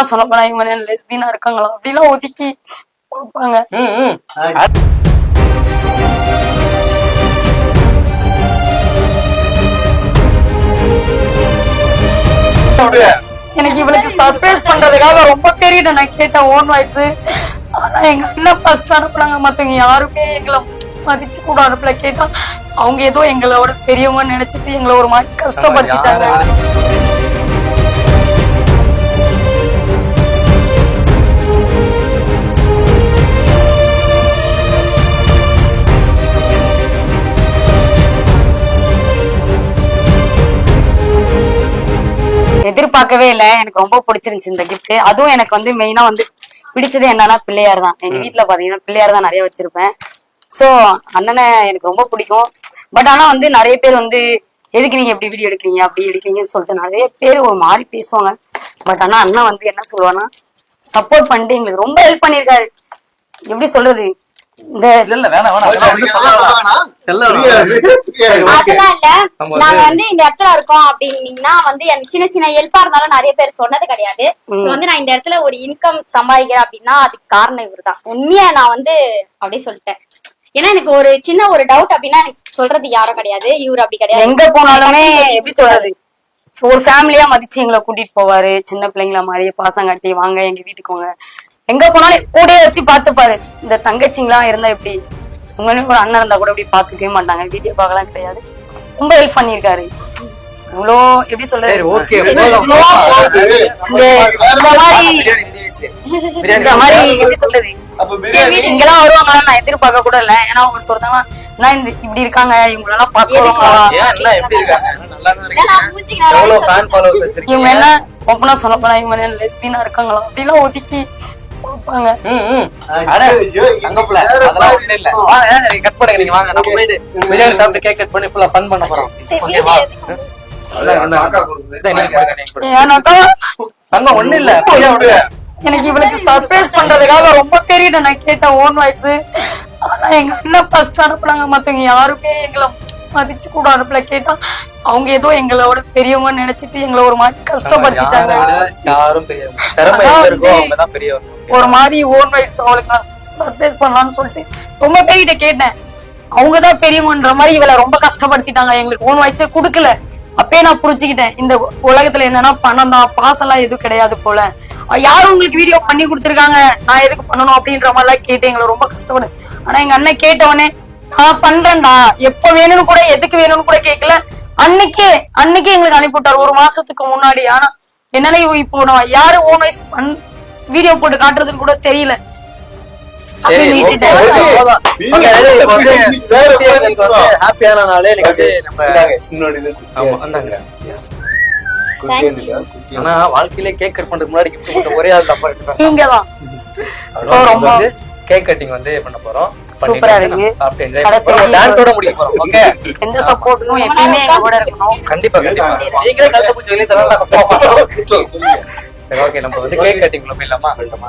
ஓப்பனா சொல்ல போனா இவங்க லெஸ்பியனா இருக்காங்களா? அப்படிலாம் ஒதுக்கி ம். எனக்கு இவளுக்கு சர்ப்ரைஸ் பண்றதுக்காக ரொம்ப பெரிய நான் கேட்டேன் ஓன் வாய்ஸ் ஆனா எங்க அண்ணன் ஃபர்ஸ்ட் அனுப்புனாங்க. மத்தவங்க யாருமே எங்களை மதிச்சு கூட அனுப்பல. கேட்டா அவங்க ஏதோ எங்களோட பெரியவங்க நினைச்சிட்டு எங்களை ஒரு மாதிரி கஷ்டப்படுத்திட்டாங்க. எதிர்பார்க்கவே இல்ல. எனக்கு ரொம்ப பிடிச்சிருந்துச்சு இந்த கிஃப்ட் அதுவும் எனக்கு வந்து மெயினா வந்து பிடிச்சது என்னன்னா பிள்ளையார் தான். எங்க வீட்ல பாத்தீங்கன்னா பிள்ளையார் தான் நிறைய வச்சிருப்பேன். சோ அண்ணனை எனக்கு ரொம்ப பிடிக்கும். பட் ஆனா வந்து நிறைய பேர் வந்து எதுக்கு நீங்க எப்படி வீடியோ எடுக்கிறீங்க? அப்படி எடுக்கிறீங்கன்னு சொல்லிட்டு நிறைய பேர் ஒரு மாதிரி பேசுவாங்க. பட் ஆனா அண்ணன் வந்து என்ன சொல்லுவானா சப்போர்ட் பண்ணிட்டு எங்களுக்கு ரொம்ப ஹெல்ப் பண்ணிருக்காரு எப்படி சொல்றது? இந்த இல்ல இல்ல வேணாம் வேணாம். அதெல்லாம் இல்ல நாங்க வந்து இந்த இடத்துல இருக்கோம் அப்படின்னீங்கன்னா வந்து எனக்கு சின்ன சின்ன ஹெல்ப்பா இருந்தாலும் நிறைய பேர் சொன்னது கிடையாது. சோ வந்து நான் இந்த இடத்துல ஒரு இன்கம் சம்பாதிக்கிறேன் அப்படின்னா அதுக்கு காரணம் இவர்தான். உண்மையா நான் வந்து அப்படியே சொல்லிட்டேன். ஏன்னா எனக்கு ஒரு சின்ன ஒரு டவுட் அப்படின்னா எனக்கு சொல்றது யாரும் கிடையாது. இவர் அப்படி கிடையாது. எங்க போனாலுமே எப்படி சொல்றது? ஒரு ஃபேமிலியா மதிச்சு எங்களை கூட்டிட்டு போவாரு. சின்ன பிள்ளைங்கள மாதிரி பாசம் காட்டி வாங்க எங்க வீட்டுக்கு வாங்க. எங்க போனாலும் கூடயே வச்சு பாத்துப்பாரு இந்த தங்கச்சிங்களாம் இருந்தா எப்படி? உங்களும் ஒரு அண்ணன் இருந்தா கூட இப்படி பாத்துக்கவே மாட்டாங்க. வீடியோ பார்க்கலாம் கிடையாது. ரொம்ப ஹெல்ப் பண்ணியிருக்காரு. இவ்வளோ எப்படி சொல்றது? சரி ஓகே. இந்த மாதிரி இந்த மாதிரி எப்படி சொல்றது? இங்கெல்லாம் வருவாங்களா நான் எதிர்பார்க்க கூட இல்ல. ஏன்னா ஒருத்தர் தான் நான் இந்த இப்படி இருக்காங்க? இவங்களெல்லாம் பாக்குறவங்களா எல்லாம் இவங்க என்ன ஓப்பனா சொல்ல போனா இவங்க என்ன லெஸ்பியனா இருக்காங்களா? அப்படிலாம் ஒதுக்கி பண்ணுங்க, நீங்க வாங்க. நம்ம போயிட்டு பிரியாணி சாப்பிட்டு cake cut பண்ணி பண்ண போறோம். ஒண்ணும் இல்ல. எனக்கு இவளுக்கு சர்ப்ரைஸ் பண்றதுக்காக ரொம்ப பெரிய நான் கேட்டேன் ஓன் வாய்ஸ் ஆனா எங்க அண்ணன் ஃபர்ஸ்ட் அனுப்புனாங்க மத்தவங்க யாருமே எங்களை மதிச்சு கூட அனுப்பல. கேட்டா அவங்க ஏதோ எங்களோட பெரியவங்க நினைச்சிட்டு எங்களை ஒரு மாதிரி கஷ்டப்படுத்திட்டாங்க. யாரும் பெரியவங்க. திறமை எங்க இருக்கோ அவங்கதான் பெரியவங்க. ஒரு மாதிரி ஓன் வைஸ் அவளுக்கு நான் சர்ப்ரைஸ் பண்ணலாம்னு சொல்லிட்டு ரொம்ப பேர்கிட்ட கேட்டேன். அவங்க தான் பெரியவங்கன்ற மாதிரி இவளை ரொம்ப கஷ்டப்படுத்திட்டாங்க. எங்களுக்கு ஓன் வாய்ஸே கொடுக்கல. அப்பயே நான் புரிஞ்சுக்கிட்டேன். இந்த உலகத்துல என்னன்னா பணம் தான் பாசம்லாம் எதுவும் கிடையாது போல. யாரும் உங்களுக்கு வீடியோ பண்ணி கொடுத்துருக்காங்க? நான் எதுக்கு பண்ணணும் அப்படின்ற மாதிரிலாம் கேட்டு எங்களை ரொம்ப கஷ்டப்படு. ஆனா எங்க அண்ணன் கேட்ட உடனே நான் பண்றேன்டா. எப்ப வேணும்னு கூட எதுக்கு வேணும்னு கூட கேட்கல அன்னைக்கே அன்னைக்கே எங்களுக்கு அனுப்பிவிட்டார். ஒரு மாசத்துக்கு முன்னாடி. ஆனா என்னன்னா இப்போ நான் யாரு ஓன் வைஸ் பண் வீடியோ போட்டு காட்டுறதுன்னு கூட தெரியல. happy-யான நாளே எனக்கு. ஆனா வாழ்க்கையிலே கேக் கட் பண்றதுக்கு முன்னாடி gift கொடுத்த ஒரே ஆள் தப்பா ரொம்ப வந்து கேக் கட்டிங் வந்து பண்ண போறோம். சூப்பரா இருக்கு. டான்ஸோட முடிக்க போறோம். ஓகே எந்த சப்போர்ட்டுக்கும் எப்பயுமே எங்க கூட இருக்கணும். கண்டிப்பா கண்டிப்பா. நீங்களே கழுத்த பூச்சி வெளியே தரலாம். சரி ஓகே நம்ம வந்து கேக் கட்டிங் போயிடலாமா?